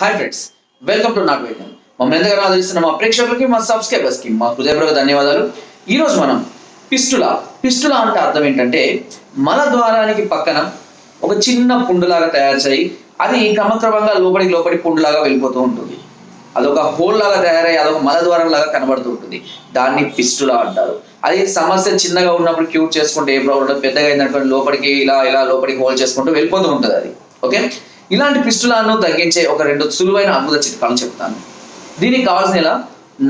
Hi friends welcome to నాట్ వైద్యం మమ్మల్ని ఎంతగానో ఆదరిస్తున్న మా ప్రేక్షకులకి మా సబ్స్క్రైబర్స్కి మా హృదయపూర్వక ధన్యవాదాలు. ఈరోజు మనం పిస్టులా పిస్టులా అంటే అర్థం ఏంటంటే మల ద్వారానికి పక్కన ఒక చిన్న పుండులాగా తయారు చేయి అది క్రమక్రమంగా లోపలికి లోపలి పుండులాగా వెళ్ళిపోతూ ఉంటుంది. అదొక హోల్ లాగా తయారై అదొక మల ద్వారం లాగా కనబడుతూ ఉంటుంది. దాన్ని పిస్టులా అంటారు. అది సమస్య చిన్నగా ఉన్నప్పుడు క్యూర్ చేసుకుంటే ఏ ప్రాబ్లం పెద్దగా అయిందనుకోండి లోపలికి ఇలా ఇలా లోపలికి హోల్ చేసుకుంటూ వెళ్ళిపోతూ ఉంటుంది అది. ఓకే? ఇలాంటి పిస్టులాను తగ్గించే ఒక రెండు సులువైన అద్భుత చిట్కాలు చెప్తాను. దీనికి కావాల్సిన ఇలా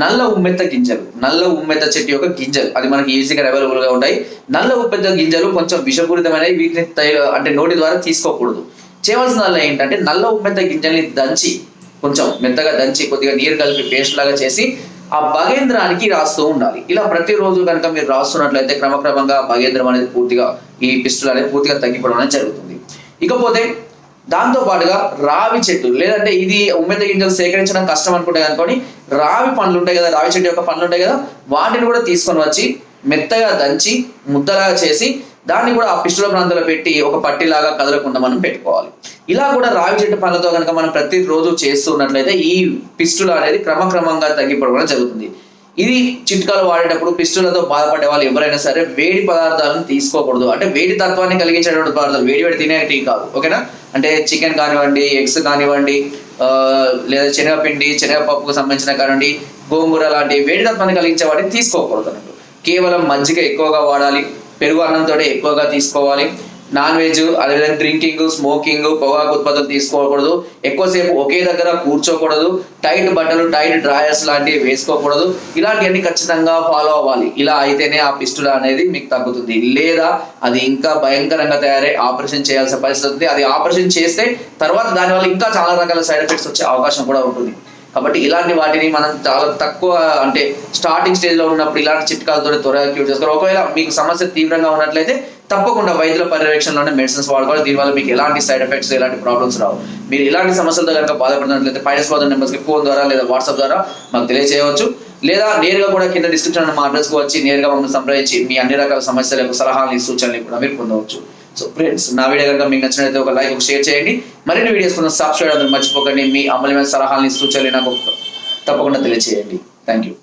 నల్ల ఉమ్మెత్త గింజలు నల్ల ఉమ్మెత్త చెట్టు యొక్క గింజలు. అది మనకి ఈజీగా అవైలబుల్గా ఉంటాయి. నల్ల ఉమ్మెత్త గింజలు కొంచెం విషపూరితమైనవి వీటిని అంటే నోటి ద్వారా తీసుకోకూడదు. చేయవలసిన వల్ల ఏంటంటే నల్ల ఉమ్మెత్త గింజల్ని దంచి కొంచెం మెత్తగా దంచి కొద్దిగా నీరు కలిపి పేస్ట్ లాగా చేసి ఆ భగేంద్రానికి రాస్తూ ఉండాలి. ఇలా ప్రతిరోజు కనుక మీరు రాస్తున్నట్లయితే క్రమక్రమంగా భగేంద్రం అనేది పూర్తిగా ఈ పిస్టులు అనేది పూర్తిగా తగ్గిపోవడం అనేది జరుగుతుంది. ఇకపోతే దాంతో పాటుగా రావి చెట్టు లేదంటే ఇది ఉమ్మెద గింజలు సేకరించడం కష్టం అనుకుంటే అనుకోని రావి పండ్లు ఉంటాయి కదా రావి చెట్టు యొక్క పండ్లు ఉంటాయి కదా వాటిని కూడా తీసుకొని వచ్చి మెత్తగా దంచి ముద్దలాగా చేసి దాన్ని కూడా ఆ పిస్టుల ప్రాంతంలో పెట్టి ఒక పట్టిలాగా కదలకుండా మనం పెట్టుకోవాలి. ఇలా కూడా రావి చెట్టు పండ్లతో కనుక మనం ప్రతిరోజు చేస్తూ ఉన్నట్లయితే ఈ పిస్టులు అనేది క్రమక్రమంగా తగ్గిపోవడం జరుగుతుంది. ఇది చిట్కాలు వాడేటప్పుడు పిస్టులతో బాధపడే వాళ్ళు ఎవరైనా సరే వేడి పదార్థాలను తీసుకోకూడదు. అంటే వేడి తత్వాన్ని కలిగించేటువంటి పదార్థాలు. వేడి వేడి తినేటి కాదు. ఓకేనా? అంటే చికెన్ కానివ్వండి ఎగ్స్ కానివ్వండి లేదా శనగపిండి శనగపప్పుకు సంబంధించిన కానివ్వండి గోంగూర లాంటి వేడి తత్వాన్ని కలిగించే వాటిని తీసుకోకూడదు అన్నట్టు. కేవలం మజ్జిగ ఎక్కువగా వాడాలి. పెరుగు అన్నంతో ఎక్కువగా తీసుకోవాలి. నాన్ వెజ్ అదేవిధంగా డ్రింకింగ్ స్మోకింగ్ పొగాకు ఉత్పత్తులు తీసుకోకూడదు. ఎక్కువసేపు ఒకే దగ్గర కూర్చోకూడదు. టైట్ బట్టలు టైట్ డ్రాయర్స్ లాంటివి వేసుకోకూడదు. ఇలాంటివన్నీ ఖచ్చితంగా ఫాలో అవ్వాలి. ఇలా అయితేనే ఆ పిస్టుల అనేది మీకు తగ్గుతుంది. లేదా అది ఇంకా భయంకరంగా తయారై ఆపరేషన్ చేయాల్సిన పరిస్థితి ఉంది. అది ఆపరేషన్ చేస్తే తర్వాత దానివల్ల ఇంకా చాలా రకాల సైడ్ ఎఫెక్ట్స్ వచ్చే అవకాశం కూడా ఉంటుంది. కాబట్టి ఇలాంటి వాటిని మనం చాలా తక్కువ అంటే స్టార్టింగ్ స్టేజ్లో ఉన్నప్పుడు ఇలాంటి చిట్కాలతో త్వరగా క్యూర్ చేసుకోవాలి. ఒకవేళ మీకు సమస్య తీవ్రంగా ఉన్నట్లయితే తప్పకుండా వైద్యుల పర్యవేక్షణలోనే మెడిసిన్స్ వాడుకోవాలి. దీనివల్ల మీకు ఎలాంటి సైడ్ ఎఫెక్ట్స్ ఎలాంటి ప్రాబ్లమ్స్ రావు. మీరు ఇలాంటి సమస్యలతో కనుక బాధపడుతున్నట్లయితే పైన స్పాదర్ నెంబర్స్కి ఫోన్ ద్వారా లేదా వాట్సాప్ ద్వారా మాకు తెలియజేయవచ్చు లేదా నేరుగా కూడా కింద డిస్క్రిప్షన్ మా అడ్రస్కి వచ్చి నేరుగా మమ్మల్ని సంప్రదించి మీ అన్ని రకాల సమస్యలకు సలహాలు సూచనలు కూడా మీరు పొందవచ్చు. సో ఫ్రెండ్స్ నా వీడియో కనుక మీకు నచ్చినట్లయితే ఒక లైక్ షేర్ చేయండి. మరిన్ని వీడియోస్ కొంచెం సబ్స్క్రైబ్ అందరూ మర్చిపోకండి. మీ అమూల్యమైన సలహాలని సూచనలు నాకు తప్పకుండా తెలియజేయండి థ్యాంక్ యూ